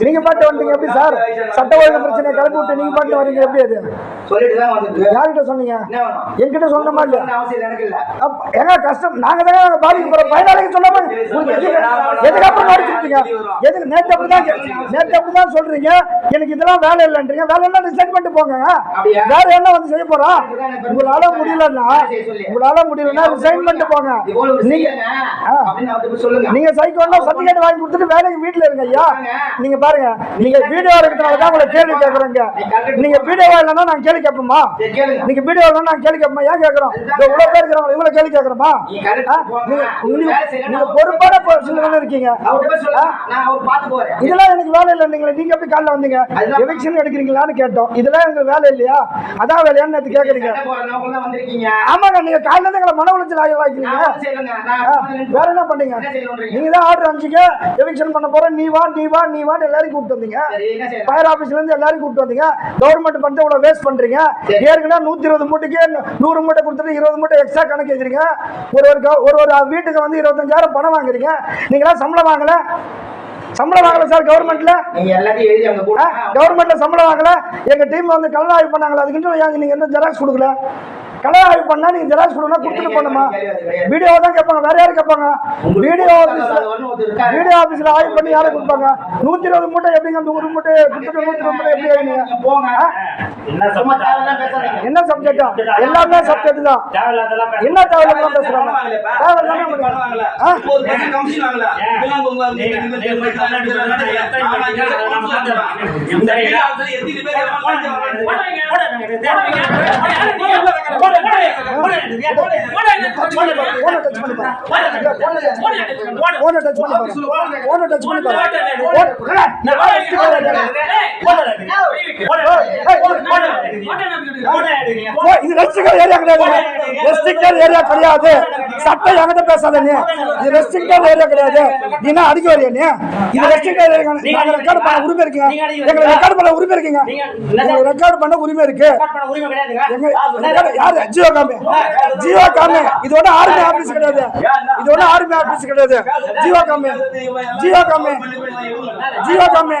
நீங்க பாட்டு வந்தீங்க எப்படி சார்? சட்ட ஒழுங்கு பிரச்சனை கிளப்பி விட்டு நீங்க பாட்டு வரீங்க எப்படி அது? சொல்லிட்டு தான் யார்கிட்ட சொன்னீங்க? என்கிட்ட சொன்ன அவசியம் எனக்கு இல்ல. ஏங்க கஷ்டம்? நாங்க தாங்க பாதிக்கப்படுற பயனாளிக்கு சொல்லாம உங்களுக்கு எதுக்கு அப்புறம் நடிச்சிருக்கீங்க எதுக்கு நேற்று அப்படிதான் நேற்று அப்படிதான் சொல்றீங்க. எனக்கு இதெல்லாம் வேலை இல்லைன்றீங்க. வேலை இல்ல ரிசைன் பண்ணிட்டு போங்க? வேற என்ன வந்து செய்ய போறோம் உங்களால முடியலன்னா உங்களால முடியலன்னா ரிசைன் பண்ணிட்டு போங்க. நீங்க நீங்க சைக்கோன்னா சர்டிபிகேட் வாங்கி கொடுத்துட்டு வேலைக்கு வீட்டுல இருங்க ஐயா. நீங்க பாருங்க. நீங்க வீடியோ இருக்கிறதுனால தான் உங்களை கேள்வி கேட்கறேங்க நீங்க வீடியோ இல்லைன்னா நான் கேள்வி கேட்போமா? நீங்க வீடியோ நான் கேள்வி கேட்போமா? ஏன் கேட்கறோம்? இவ்வளவு பேர் இருக்கிறவங்க இவ்வளவு கேள்வி கேட்கறோமா. நீங்க- பொறுப்பான பர்சன் இருக்கீங்க. இதெல்லாம் எனக்கு வேலை இல்லை நீங்க நீங்க எப்படி காலைல வந்தீங்க? எவிக்ஷன் எடுக்கிறீங்களான்னு கேட்டோம். இதெல்லாம் எனக்கு வேலை இல்லையா? அதான் வேலையான்னு தான் வந்திருக்கீங்க? ஆமாங்க நீங்க காலைல இருந்து எங்களை மன உளைச்சல் ஆகி வாய்க்கிறீங்க. வேற என்ன பண்ணீங்க? நீங்க தான் ஆர்டர் அனுப்பிச்சிங்க. எவிக்ஷன் பண்ண போறோம். நீ வா நீ வா நீ வான்னு எல்லாரையும் கூப்பிட்டு வந்தீங்க? ஃபயர் ஆபீஸ்ல இருந்து எல்லாரும் கூப்பிட்டு வந்தீங்க. கவர்மெண்ட் பண்ணிட்டு இவ்வளவு வேஸ்ட் பண்றீங்க. ஏற்கனவே நூத்தி இருபது மூட்டைக்கு நூறு மூட்டை கொடுத்துட்டு இருபது மூட்டை எக்ஸ்ட்ரா கணக்கு எழுதுறீங்க ஒரு ஒரு ஒரு ஒரு வீட்டுக்கு வந்து இருபத்தஞ்சாயிரம் பணம் வாங்குறீங்க. நீங்களா சம்பளம் வாங்கல? சம்பளம் வாங்கல சார் கவர்மெண்ட்ல. கவர்மெண்ட்ல சம்பளம் வாங்கல. எங்க டீம் வந்து கலர் ஆய்வு பண்ணாங்களா அதுக்கு நீங்க என்ன ஜெராக்ஸ் கொடுக்கல? கலர் ஆய்வு பண்ணா நீங்க ஜெராக்ஸ் கொடுக்கணும் கொடுத்துட்டு போகணுமா? வீடியோ தான் கேட்பாங்க. வேற யாரும் கேட்பாங்க? வீடியோ இருக்காரு. வீடியோ ஆபீஸ்ல ஆய்வு பண்ணி யாரும் கொடுப்பாங்க? நூத்தி இருபது மூட்டை எப்படிங்க? நூறு மூட்டை கொடுத்துட்டு நூத்தி இருபது மூட்டை எப்படி? நீங்க போங்க. என்ன சப்ஜெக்டா எல்லாமே சப்ஜெக்ட் தான். என்ன தேவையில்லாம பேசுறாங்க? தேவையில்லாம பண்ணுறாங்க. ஆ? போனை டச் பண்ணி பாரு இது ரெஸ்ட்ரிக்டட் ஏரியா கிடையாது. ரெஸ்ட்ரிக்டட் ஏரியா கிடையாது. சட்டம் என்கிட்ட பேசாத நீ. இது ரெஸ்ட்ரிக்டட் ஏரியா கிடையாது. நீ என்ன அடிக்க வரியா நீ? இது ரெஸ்ட்ரிக்டட் ஏரியா நாங்க ரெக்கார்ட் பண்ண உரிமை இருக்கீங்க. எங்களுக்கு ரெக்கார்ட் பண்ண உரிமை இருக்கீங்க. உங்களுக்கு ரெக்கார்ட் பண்ண உரிமை இருக்கு. யாரு ஜியோ காமி. ஜியோ காமி. இது ஒன்றும் ஆர்மி ஆபீஸ் கிடையாது. இது ஒன்றும் ஆர்மி ஆபீஸ் கிடையாது. ஜியோ காமி. ஜியோ காமி. ஜியோ காமி.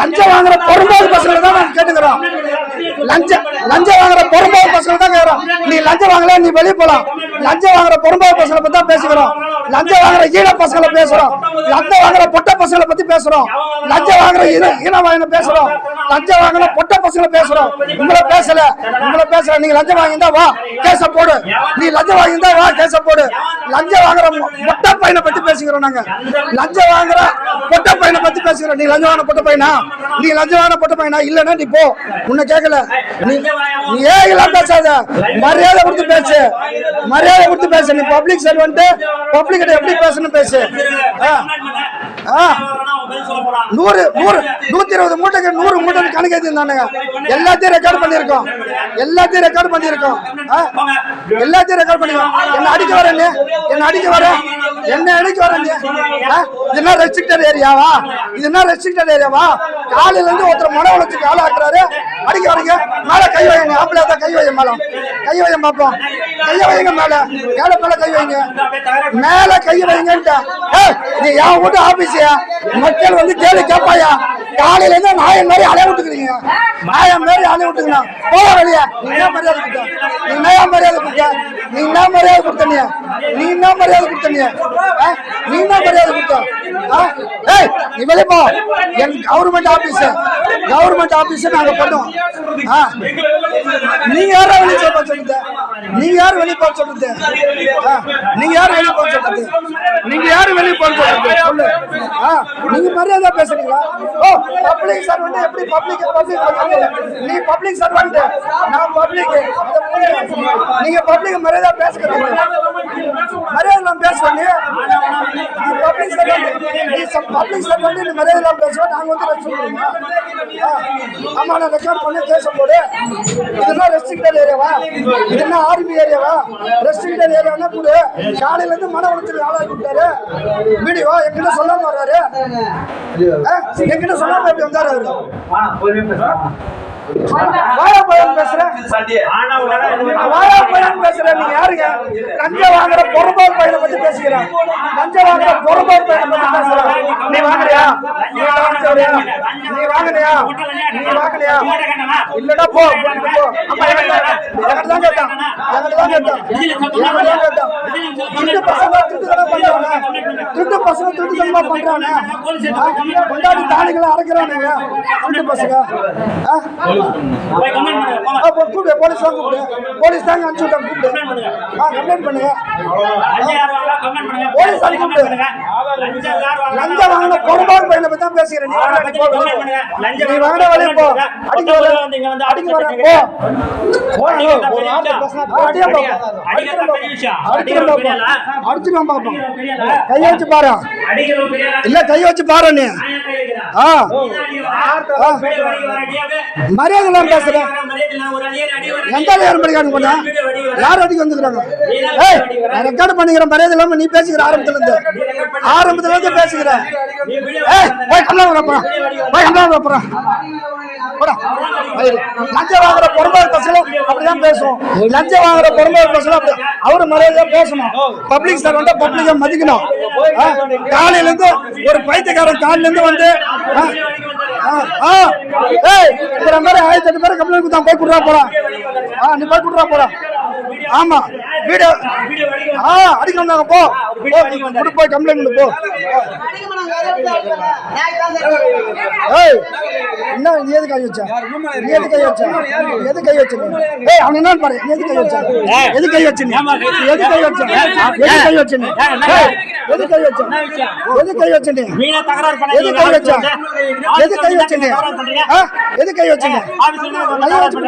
லஞ்சம் வாங்குற பொறுப்பாது பசங்களை தான் நாங்க கேட்டுக்கிறோம். லஞ்சம் லஞ்சம் வாங்குற பொறுப்பாது பசங்களை தான் கேட்கிறோம் நீ லஞ்சம் வாங்கல நீ வெளியே போலாம். லஞ்சம் வாங்குற பொறுப்பாது பசங்களை பத்தி தான் பேசுகிறோம் லஞ்சம் வாங்குற ஈழ பசங்களை பேசுறோம். லஞ்சம் வாங்குற பொட்ட பசங்களை பத்தி பேசுறோம். லஞ்சம் வாங்குற ஈன ஈன வாங்கின பேசுறோம். லஞ்சம் வாங்குற பொட்ட பசங்களை பேசுறோம். உங்களை பேசல. உங்களை பேசல. நீங்க லஞ்சம் வாங்கியிருந்தா வா. கேச போடு. நீ லஞ்சம் வாங்கியிருந்தா வா. கேச போடு. லஞ்சம் வாங்குற மொ- மொட்டை பையனை பத்தி பேசுகிறோம் நாங்க. லஞ்சம் வாங்குற பொட்ட பையனை பத்தி பேசுகிறோம் நீ லஞ்சம் வாங்க பொட்ட பையனா? நீ லஞ்சம் வாங்கின பொட்ட பையனா? இல்லன்னா நீ போ. உன்னை கேட்கல நீ நீ ஏன் எல்லாம் பேசாத? மரியாதை கொடுத்து பேசு. மரியாதை கொடுத்து பேசு. நீ பப்ளிக் சர்வெண்ட் பப்ளிக் கிட்ட எப்படி பேசணும் பேசு. ஆ. ஆ. நூறு நூறு நூத்தி இருபது மூட்டைக்கு நூறு மூட்டை கணக்கு எழுதிருந்தானுங்க எல்லாத்தையும் ரெக்கார்ட் பண்ணியிருக்கோம். எல்லாத்தையும் ரெக்கார்ட் பண்ணியிருக்கோம்? எல்லாத்தையும் ரெக்கார்ட் பண்ணிருக்கோம் என்ன அடிக்க வர என்ன அடிக்க வர? என்ன அடிக்க வர நீ? ஆ? இது என்ன ரெஸ்ட்ரிக்டட் ஏரியாவா இது என்ன ரெஸ்ட்ரிக்டட் ஏரியாவா காலையில இருந்து ஒருத்தர் மன உளைச்சுக்கு ஆளாக்குறாரு. அடிக்க வரீங்க மேல கை வைங்க. ஆப்பிள கை வைங்க மேல. கை வைங்க பாப்போம் கைய வைங்க மேல. மேல மேல கை வைங்க. மேல கை வைங்கன்ட்டு. நீ என் வீட்டு ஆபீஸியா மக்கள் வந்து கேள்வி கேட்பாயா காலையில இருந்து நாயன் மாதிரி அலைய விட்டுக்கிறீங்க. நாயன் மாதிரி அலைய விட்டுக்கலாம் போக வெளியே நீ என்ன மரியாதை கொடுத்த? நீ என்ன மரியாதை கொடுத்த? நீ என்ன மரியாதை கொடுத்தனிய நீ? என்ன மரியாதை கொடுத்தனிய நீ? ஆ? நீ என்ன மரியாதை கொடுத்த? ஆ? ஏய் நீ வெளியப்போ என் கவர்மெண்ட் ஆபீஸ் கவர்மெண்ட் ஆபீஸ் நாங்க பண்ணுவோம் ஆ? யார வெளியே போக சொல்லுங்க நீ யாரு வெளியே போக சொல்லுங்க ஆ, நீங்க வெளியே போக சொல்லுங்க நீங்க யாரு வெளியே போக சொல்லுங்க சொல்லு. நீங்க மரியாதை பேசுறீங்களா? ஓ பப்ளிக் சர்வெண்ட் எப்படி பப்ளிக் நீ பப்ளிக் சர்வெண்ட் நான் பப்ளிக் நீங்க பப்ளிக் மரியாதை பேசுறது மரியாதை இல்லாம பேசுறீங்க நீ. பப்ளிக் சர்வெண்ட் நீ பப்ளிக் சர்வெண்ட் நீ மரியாதை இல்லாம பேசுவோம் நாங்க வந்து சொல்லுவோம் ஆமா நான் ரெக்கார்ட் பண்ணி பேச போடு. ரெஸ்ட்ரிக்டட் ஏரியாவா இது என்ன ஆர்மி ஏரியாவா ரெஸ்ட்ரிக்டட் ஏரியானா கூட காலையில இருந்து மன உளைச்சல் ஆளாகி விட்டாரு. வீடியோ என்கிட்ட சொல்லாம வர்றாரு? என்கிட்ட சொல்லாம எப்படி வந்தாரு அவரு? பேசுறேன் நீங்க யாருங்க? லஞ்சம் வாங்குற பொறுப்பால் பையனை பத்தி பேசுகிறேன் லஞ்சம் வாங்குற பொறுப்பால் பையனை பத்தி பேசுறேன் நீ வாங்குறியா? நீ வாங்குறியா? நீ வாங்குறியா? நீ வாங்குறியா? இல்லடா போ. போட்டு போ அம்மா என்கிட்ட தான் கேட்டான் என்கிட்ட தான் கேட்டான் என்கிட்ட தான் கேட்டான் திருட்டு பசங்க திருட்டுத்தனம் பண்றாங்க. திருட்டு பசங்க திருட்டுத்தனமா பண்றாங்க? கொண்டாடி தாலிகளை அரைக்கிறானுங்க. திருட்டு பசங்க. கூப்பிடு போலீஸ் வாங்க கூப்பிடு. போலீஸ் தாங்க அனுப்பிச்சு விட்டாங்க கூப்பிடு. ஆ கம்ப்ளைண்ட் பண்ணுங்க. போலீஸ் அனுப்பி கூப்பிடு. லஞ்சம் வாங்கின பொறுப்பாக பையனை பத்தி தான் பேசுகிறேன். நீ வாங்க, நீ போ, வாங்கின அடிக்க வர அடிக்க வர போ. வச்சு பாரு. இல்ல கையை வச்சு பாரு நீ. மரியாதை இல்லாம பேசுறேன். எந்த அதிகாரம் படிக்காங்க பண்ண? யார் அடிக்க வந்துக்கிறாங்க? ஏய் நான் ரெக்கார்டு பண்ணிக்கிறேன் மரியாதை இல்லாம நீ பேசிக்கிற ஆரம்பத்துல இருந்து ஆரம்பத்துல இருந்து பேசிக்கிற. ஏய் போய் போறேன் போய் போடா. போய் லஞ்சம் வாங்குற பொறுப்பாக பசங்களும் அப்படிதான் பேசுவோம். லஞ்சம் வாங்குற பொறுப்பாக பசங்களும் அப்படி அவரு மரியாதையா பேசணும். பப்ளிக் சர்வெண்ட்டா பப்ளிக்கா மதிக்கணும். ஆ, காலையில இருந்து ஒரு பைத்தியக்காரன் காலையில இருந்து வந்து ஆ, ஆ, ஆ, ஏய் இந்த மாதிரி ஆயிரத்தி எட்டு பேர் கம்ப்ளைண்ட் கொடுத்தா போய் குடுறா போலாம் ஆ நீ போய் குடுறா போலாம் ஆமா. வீடியோ ஆ அடிக்க வந்தாங்க போ குடு போய் கம்ப்ளைண்ட் பண்ணு போ ஏய் என்ன நீ எது கை வச்ச நீ எது கை வச்ச எது கை வச்ச? ஏய் அவன் என்ன பாரு நீ எது கை வச்ச எது கை வச்ச எது கை வச்ச எது கை வச்ச எது கை வச்ச எது கை வச்ச நீ எது கை வச்ச எது கை வச்ச? எது கை வச்ச நீ கை வச்ச